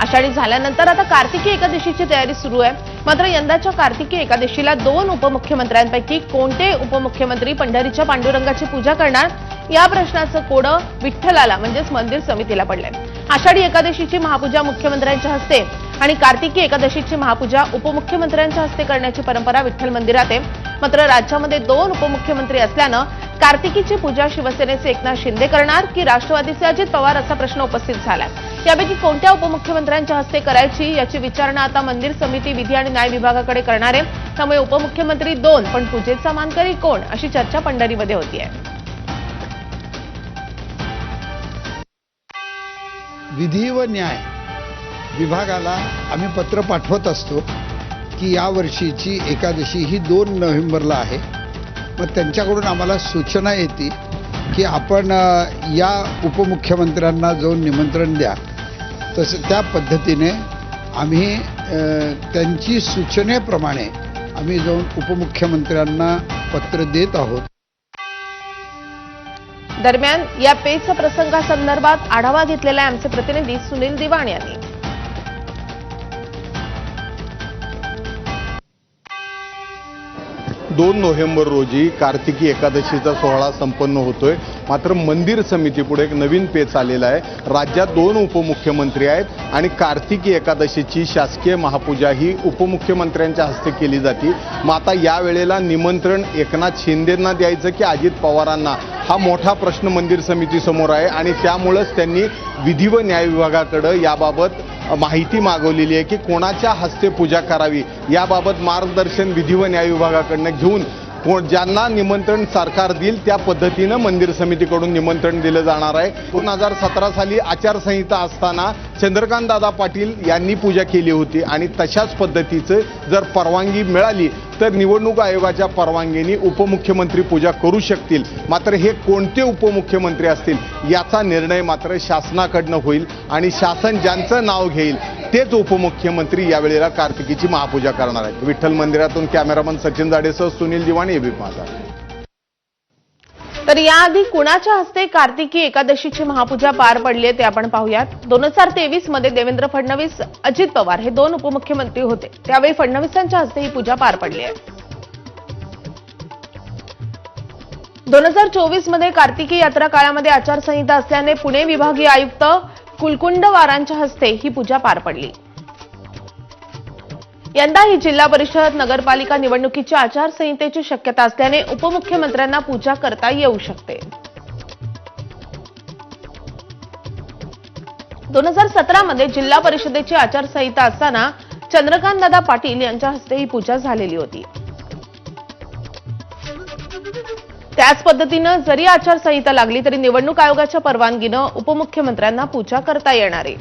आषाढी झाल्यानंतर आता कार्तिकी एकादशीची तयारी सुरू आहे. मात्र यंदाच्या कार्तिकी एकादशीला दोन उपमुख्यमंत्र्यांपैकी कोणते उपमुख्यमंत्री पंढरीच्या पांडुरंगाची पूजा करणार? या प्रश्नाचं कोडं विठ्ठलाला म्हणजेच मंदिर समितीला पडलंय. आषाढी एकादशीची महापूजा मुख्यमंत्र्यांच्या हस्ते आणि कार्तिकी एकादशीची महापूजा उपमुख्यमंत्र्यांच्या हस्ते करण्याची परंपरा विठ्ठल मंदिरात आहे. मात्र राज्यामध्ये दोन उपमुख्यमंत्री असल्यानं कार्तिकीची पूजा शिवसेनेचे एकनाथ शिंदे करणार की राष्ट्रवादीचे अजित पवार असा प्रश्न उपस्थित झालाय. यापैकी कोणत्या उपमुख्यमंत्र्यांच्या हस्ते करायची याची विचारणा आता मंदिर समिती विधी आणि न्याय विभागाकडे करणार आहे. त्यामुळे उपमुख्यमंत्री दोन पण पूजेचा मानकरी कोण? अशी चर्चा पंढरीमध्ये आहे विधी व न्याय विभागाला आम्ही पत्र पाठवत असतो की या वर्षीची एकादशी ही दोन नोव्हेंबरला आहे. मग त्यांच्याकडून आम्हाला सूचना येते की आपण या उपमुख्यमंत्र्यांना जाऊन निमंत्रण द्या. तसं त्या पद्धतीने आम्ही त्यांची सूचनेप्रमाणे आम्ही जाऊन उपमुख्यमंत्र्यांना पत्र देत आहोत. दरम्यान या पेच प्रसंगासंदर्भात आढावा घेतलेला आहे आमचे प्रतिनिधी सुनील दिवाण यांनी. दोन नोव्हेंबर रोजी कार्तिकी एकादशीचा सोहळा संपन्न होतोय. मात्र मंदिर समितीपुढे एक नवीन पेच आलेला आहे. राज्यात दोन उपमुख्यमंत्री आहेत आणि कार्तिकी एकादशीची शासकीय महापूजा ही उपमुख्यमंत्र्यांच्या हस्ते केली जाते. मग आता या वेळेला निमंत्रण एकनाथ शिंदेंना द्यायचं की अजित पवारांना? हा मोठा प्रश्न मंदिर समितीसमोर आहे आणि त्यामुळंच त्यांनी विधी व न्याय विभागाकडं याबाबत माहिती मागवलेली आहे की कोणाच्या हस्ते पूजा करावी याबाबत मार्गदर्शन विधी व न्याय विभागाकडनं घेऊन कोण ज्यांना निमंत्रण सरकार देईल त्या पद्धतीनं मंदिर समितीकडून निमंत्रण दिलं जाणार आहे. दोन हजार सतरा साली आचारसंहिता असताना चंद्रकांत दादा पाटील यांनी पूजा केली होती आणि तशाच पद्धतीचं जर परवानगी मिळाली तर निवडणूक आयोगाच्या परवानगीने उपमुख्यमंत्री पूजा करू शकतील. मात्र हे कोणते उपमुख्यमंत्री असतील याचा निर्णय मात्र शासनाकडनं होईल आणि शासन ज्यांचं नाव घेईल तेच उपमुख्यमंत्री यावेळेला कार्तिकीची महापूजा करणार आहेत. विठ्ठल मंदिरातून कॅमेरामन सचिन जाडेसह सुनील दिवाणी एबी माझा. तर याआधी कुणाच्या हस्ते कार्तिकी एकादशीची महापूजा पार पडली आहे ते आपण पाहूयात. दोन हजार तेवीसमध्ये देवेंद्र फडणवीस अजित पवार हे दोन उपमुख्यमंत्री होते. त्यावेळी फडणवीसांच्या हस्ते ही पूजा पार पडली आहे. दोन हजार चोवीसमध्ये कार्तिकी यात्रा काळामध्ये आचारसंहिता असल्याने पुणे विभागीय आयुक्त कुलकुंडवारांच्या हस्ते ही पूजा पार पडली. यंदा ही जिल्हा परिषद नगरपालिका निवडणुकीची आचारसंहितेची शक्यता असल्याने उपमुख्यमंत्र्यांना पूजा करता येऊ शकते. दोन हजार सतरा मध्ये जिल्हा परिषदेची आचारसंहिता असताना चंद्रकांतदादा पाटील यांच्या हस्ते ही पूजा झालेली होती. त्याच पद्धतीनं जरी आचारसंहिता लागली तरी निवडणूक आयोगाच्या परवानगीनं उपमुख्यमंत्र्यांना पूजा करता येणार आहे.